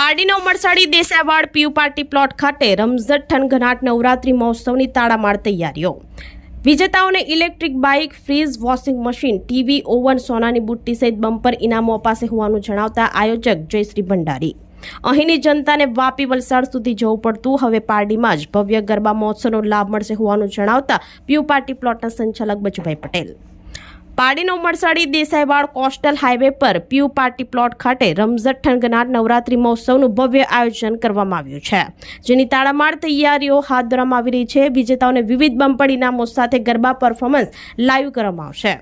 પારડીનો Umarsadi Desaiwad PU party plot ખાતે રમઝટ ઘનાટ નવરાત્રી મહોત્સવની તાળામાર તૈયારીઓ. વિજેતાઓને electric bike, fridge, washing machine, TV, oven, સોનાની બુટ્ટી સહિત બમ્પર ઇનામો અપાશે હોવાનું જણાવતા આયોજક જયશ્રી ભંડારી. અહીંની જનતાને વાપી વલસાડ સુધી જવું પડતું, હવે પારડીમાં જ ભવ્ય ગરબા મહોત્સવનો લાભ મળશે હોવાનું જણાવતા પીયુ પાર્ટી પ્લોટના સંચાલક બચુભાઈ પટેલ. પારડીનો મળસાડી દેસાઈવાડ કોસ્ટલ હાઈવે પર પીયુ પાર્ટી પ્લોટ ખાતે રમઝટ ઠણગનાર નવરાત્રી મહોત્સવનું ભવ્ય આયોજન કરવામાં આવ્યું છે, જેની તાળામાર તૈયારીઓ હાથ ધરવામાં આવી રહી છે. વિજેતાઓને વિવિધ બમ્પર ઇનામો સાથે ગરબા પરફોર્મન્સ લાઈવ કરવામાં આવશે.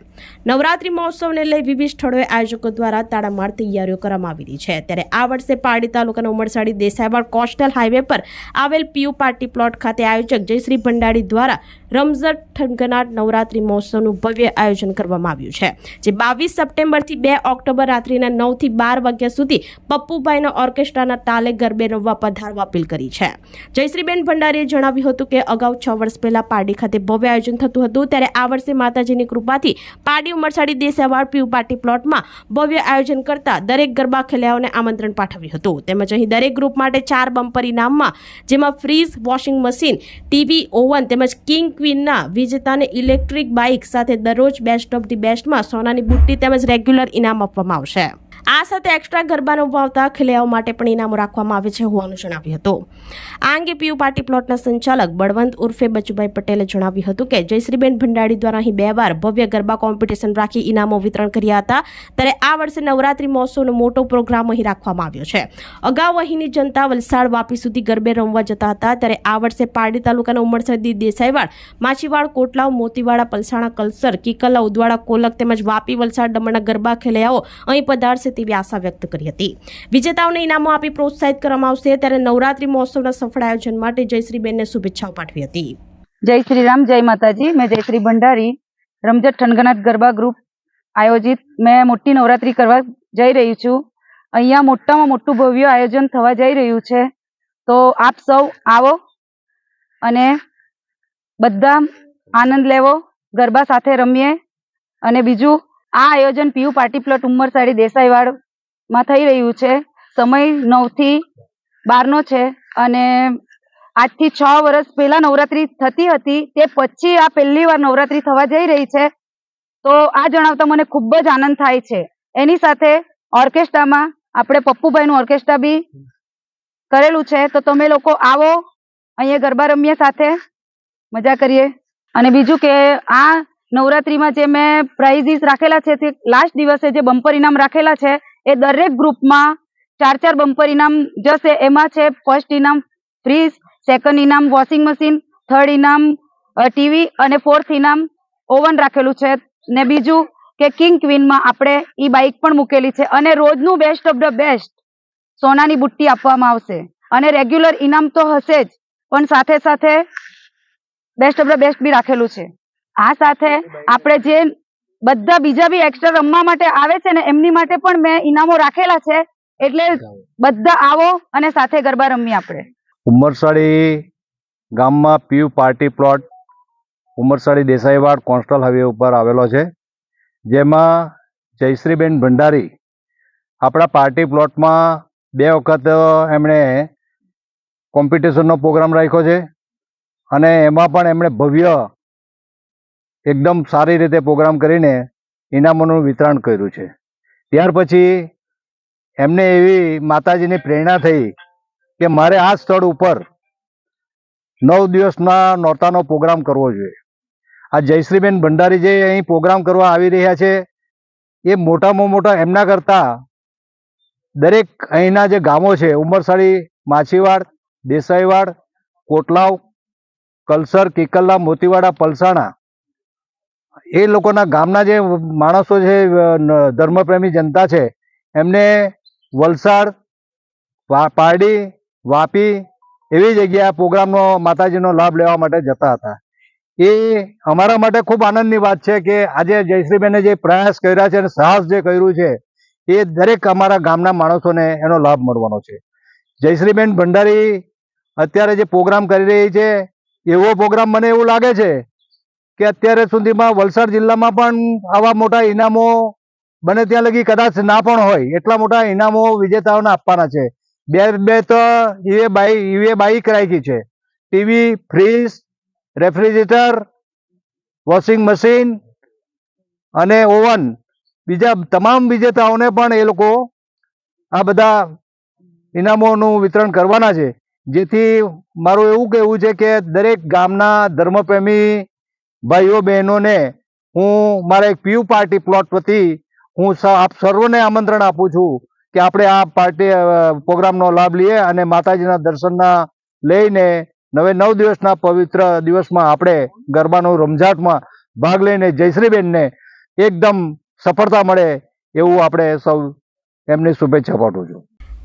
નવરાત્રી મહોત્સવને લઈ વિવિધ સ્થળોએ આયોજકો દ્વારા તાળામાર તૈયારીઓ કરવામાં આવી રહી છે. ત્યારે આ વર્ષે પારડી તાલુકાના ઉમરસાડી દેસાઈવાડ કોસ્ટલ હાઈવે પર આવેલ પીયુ પાર્ટી પ્લોટ ખાતે આયોજક જયશ્રી ભંડારી દ્વારા રમઝટ ઠનગનાટ નવરાત્રી મહોત્સવનું ભવ્ય આયોજન કરવામાં આવ્યું છે, જે બાવીસ સપ્ટેમ્બરથી બે ઓક્ટોબર રાત્રિના નવથી બાર વાગ્યા સુધી પપ્પુભાઈના ઓર્કેસ્ટ્રાના તાલે ગરબે રમવા પધારવા અપીલ કરી છે. જયશ્રીબેન ભંડારીએ જણાવ્યું હતું કે અગાઉ છ વર્ષ પહેલા પારડી ખાતે ભવ્ય આયોજન થતું હતું, ત્યારે આ વર્ષે માતાજીની કૃપાથી પારડી ઉમરસાડી દેસાવાડ પીયુ પાર્ટી પ્લોટમાં ભવ્ય આયોજન કરતા દરેક ગરબા ખેલૈયાઓને આમંત્રણ પાઠવ્યું હતું. તેમજ અહીં દરેક ગ્રુપ માટે ચાર બમ્પર ઇનામમાં જેમાં fridge, washing machine, TV, oven તેમજ કિંગ ક્વીનના વિજેતાને ઇલેક્ટ્રિક બાઇક સાથે દરરોજ બેસ્ટ ઓફ ધી બેસ્ટમાં સોનાની બુટ્ટી તેમજ રેગ્યુલર ઇનામ આપવામાં આવશે. આ સાથે એક્સ્ટ્રા ગરબાનો ભાવતા ખેલૈયાઓ માટે પણ ઇનામો રાખવામાં આવે છે હોવાનું જણાવ્યું હતું. આ અંગે પીયુ પાર્ટી પ્લોટના સંચાલક બળવંત ઉર્ફે બચુભાઈ પટેલે જણાવ્યું હતું કે જયશ્રીબેન ભંડારી દ્વારા અહીં બે વાર ભવ્ય ગરબા કોમ્પિટિશન રાખી ઇનામો વિતરણ કર્યા હતા. ત્યારે આ વર્ષે નવરાત્રી મહોત્સવનો મોટો પ્રોગ્રામ અહીં રાખવામાં આવ્યો છે. અગાઉ અહીંની જનતા વલસાડ, વાપી સુધી ગરબે રમવા જતા હતા. ત્યારે આ વર્ષે પારડી તાલુકાના ઉમરસદી દેસાઈવાડ, માછીવાડ, કોટલાવ, મોતીવાડા, પલસાણા, કલસર, કિકલા, ઉદવાડા, કોલક તેમજ વાપી, વલસાડ દમણના ગરબા ખેલૈયાઓ અહીં પધારશે તેવી આશા વ્યક્ત કરી હતી. વિજેતાઓને ઇનામો આપી પ્રોત્સાહિત કરવામાં આવશે ત્યારે નવરાત્રી મહોત્સવના સફળ આયોજન માટે જયશ્રીબેનને શુભેચ્છાઓ પાઠવી હતી. જય શ્રી રામ જય માતાજી. મેં જયશ્રી ભંડારી, રમઝટ ઠનગનાથ ગરબા ગ્રુપ આયોજિત. મેં મોટી નવરાત્રી કરવા જઈ રહી છું. અહીંયા મોટામાં મોટું ભવ્ય આયોજન થવા જઈ રહ્યું છે. તો આપ સૌ આવો અને બધા આનંદ લેવો. ગરબા સાથે રમીએ અને બીજું આ આયોજન પીયુ પાર્ટી પ્લોટ ઉમરસાડી દેસાઈવાડમાં થઈ રહ્યું છે. સમય નવથી બારનો છે અને આજથી છ વર્ષ પહેલા નવરાત્રી થતી હતી, તે પછી આ પહેલી વાર નવરાત્રી થવા જઈ રહી છે. તો આ જણાવતા મને ખૂબ જ આનંદ થાય છે. એની સાથે ઓર્કેસ્ટ્રામાં આપણે પપ્પુભાઈનું ઓર્કેસ્ટ્રા બી કરેલું છે. તો તમે લોકો આવો, અહીંયા ગરબા રમીએ સાથે. મજા કરીએ. અને બીજું કે આ નવરાત્રીમાં જે મેં પ્રાઇઝીસ રાખેલા છે તે લાસ્ટ દિવસે જે બમ્પર ઇનામ રાખેલા છે, એ દરેક ગ્રુપમાં ચાર ચાર બમ્પર ઇનામ જશે. એમાં છે ફર્સ્ટ ઇનામ ફ્રીજ સેકન્ડ ઇનામ વોશિંગ મશીન થર્ડ ઇનામ ટીવી અને ફોર્થ ઇનામ ઓવન રાખેલું છે. ને બીજું કે કિંગ ક્વીનમાં આપણે ઈ બાઇક પણ મૂકેલી છે અને રોજનું બેસ્ટ ઓફ ધ બેસ્ટ સોનાની બુટ્ટી આપવામાં આવશે. અને રેગ્યુલર ઇનામ તો હશે જ, પણ સાથે સાથે બેસ્ટ ઓફ ધ બેસ્ટ બી રાખેલું છે. આ સાથે આપણે જે બધા બીજા બી એક્સ્ટ્રા રમવા માટે આવે છે ને, એમની માટે પણ મેં ઇનામો રાખેલા છે, એટલે બધા આવો અને સાથે ગરબા રમીએ આપણે. ઉમરસાડી ગામમાં Piyu party plot Umarsadi Desaiwad coastal highway ઉપર આવેલો છે, જેમાં જયશ્રીબેન ભંડારી આપણા પાર્ટી પ્લોટમાં બે વખત એમણે કોમ્પિટિશનનો પ્રોગ્રામ રાખ્યો છે અને એમાં પણ એમણે ભવ્ય એકદમ સારી રીતે પ્રોગ્રામ કરીને ઇનામોનું વિતરણ કર્યું છે. ત્યાર પછી એમને એવી માતાજીની પ્રેરણા થઈ કે મારે આ સ્થળ ઉપર નવ દિવસના નોરતાનો પ્રોગ્રામ કરવો જોઈએ. આ જયશ્રીબેન ભંડારી જે અહીં પ્રોગ્રામ કરવા આવી રહ્યા છે, એ મોટામાં મોટા એમના કરતાં દરેક અહીંના જે ગામો છે ઉમરસાડી માછીવાડ, દેસાઈવાડ, કોટલાવ, કલસર, કિકલ્લા, મોતીવાડા, પલસાણા એ લોકોના ગામના જે માણસો છે ધર્મપ્રેમી જનતા છે, એમને વલસાડ પારડી, વાપી એવી જગ્યાએ પ્રોગ્રામનો માતાજીનો લાભ લેવા માટે જતા હતા. એ અમારા માટે ખૂબ આનંદની વાત છે કે આજે જયશ્રીબેને જે પ્રયાસ કર્યા છે અને સાહસ જે કર્યું છે, એ દરેક અમારા ગામના માણસોને એનો લાભ મળવાનો છે. જયશ્રીબેન ભંડારી અત્યારે જે પ્રોગ્રામ કરી રહી છે, એવો પ્રોગ્રામ મને એવું લાગે છે કે અત્યારે સુધીમાં વલસાડ જિલ્લામાં પણ આવા મોટા ઇનામો બને ત્યાં લગી કદાચ ના પણ હોય. એટલા મોટા ઇનામો વિજેતાઓને આપવાના છે. બે બે તો એ બાઈ એ બાઈક રાખી છે. TV, fridge, refrigerator, washing machine અને ઓવન. બીજા તમામ વિજેતાઓને પણ એ લોકો આ બધા ઇનામોનું વિતરણ કરવાના છે. જેથી મારું એવું કહેવું છે કે દરેક ગામના ધર્મપ્રેમી ભાઈઓ બહેનોને હું મારા એક પીયુ પાર્ટી પ્લોટ વતી હું આપ સર્વને આમંત્રણ આપું છું કે આપણે આ પાર્ટી પ્રોગ્રામનો લાભ લઈએ અને માતાજીના દર્શનના લઈને નવે નવ દિવસના પવિત્ર દિવસમાં આપણે ગરબાનો રમઝાટમાં ભાગ લઈને જયશ્રીબેનને એકદમ સફળતા મળે એવું આપણે સૌ એમની શુભેચ્છા પાઠવું છું.